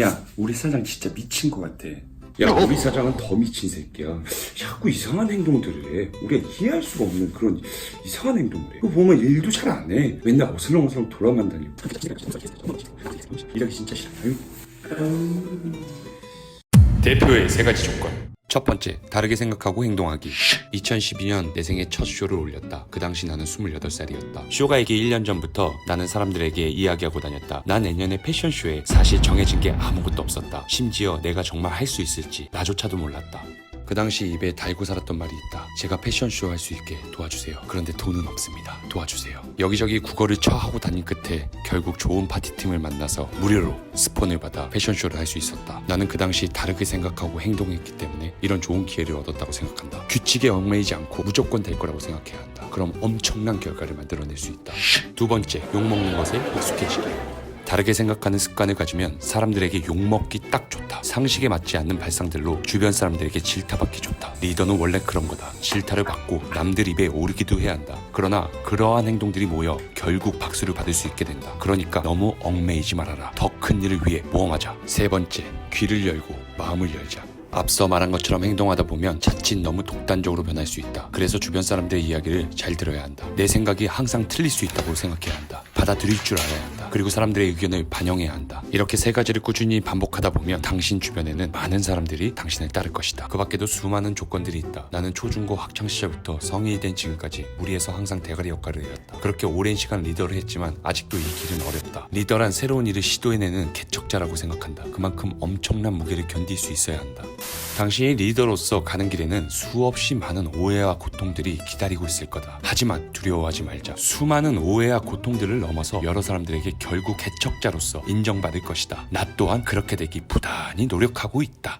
야, 우리 사장 진짜 미친 것 같아. 야, 우리 사장은 더 미친 새끼야. 자꾸 이상한 행동들을 해. 우리가 이해할 수가 없는 그런 이상한 행동을 해. 그거 보면 일도 잘 안 해. 맨날 어슬렁어슬렁 돌아만 다니고. 일하기 진짜 싫어. 아유. 대표의 세 가지 조건. 첫 번째, 다르게 생각하고 행동하기. 2012년 내 생애 첫 쇼를 올렸다. 그 당시 나는 28살이었다. 쇼가 이기 1년 전부터 나는 사람들에게 이야기하고 다녔다. 난 내년에 패션쇼에 사실 정해진 게 아무것도 없었다. 심지어 내가 정말 할 수 있을지 나조차도 몰랐다. 그 당시 입에 달고 살았던 말이 있다. 제가 패션쇼 할 수 있게 도와주세요. 그런데 돈은 없습니다. 도와주세요. 여기저기 국어를 처하고 다닌 끝에 결국 좋은 파티팀을 만나서 무료로 스폰을 받아 패션쇼를 할 수 있었다. 나는 그 당시 다르게 생각하고 행동했기 때문에 이런 좋은 기회를 얻었다고 생각한다. 규칙에 얽매이지 않고 무조건 될 거라고 생각해야 한다. 그럼 엄청난 결과를 만들어낼 수 있다. 두 번째, 욕먹는 것에 익숙해지기. 다르게 생각하는 습관을 가지면 사람들에게 욕먹기 딱 좋다. 상식에 맞지 않는 발상들로 주변 사람들에게 질타받기 좋다. 리더는 원래 그런 거다. 질타를 받고 남들 입에 오르기도 해야 한다. 그러나 그러한 행동들이 모여 결국 박수를 받을 수 있게 된다. 그러니까 너무 얽매이지 말아라. 더 큰 일을 위해 모험하자. 세 번째, 귀를 열고 마음을 열자. 앞서 말한 것처럼 행동하다 보면 자칫 너무 독단적으로 변할 수 있다. 그래서 주변 사람들의 이야기를 잘 들어야 한다. 내 생각이 항상 틀릴 수 있다고 생각해야 한다. 받아들일 줄 알아야 한다. 그리고 사람들의 의견을 반영해야 한다. 이렇게 세 가지를 꾸준히 반복하다 보면 당신 주변에는 많은 사람들이 당신을 따를 것이다. 그 밖에도 수많은 조건들이 있다. 나는 초중고 학창 시절부터 성인이 된 지금까지 무리에서 항상 대가리 역할을 해왔다. 그렇게 오랜 시간 리더를 했지만 아직도 이 길은 어렵다. 리더란 새로운 일을 시도해내는 개척자라고 생각한다. 그만큼 엄청난 무게를 견딜 수 있어야 한다. 당신이 리더로서 가는 길에는 수없이 많은 오해와 고통들이 기다리고 있을 거다. 하지만 두려워하지 말자. 수많은 오해와 고통들을 넘어서 여러 사람들에게 결국 개척자로서 인정받을 것이다. 나 또한 그렇게 되기 부단히 노력하고 있다.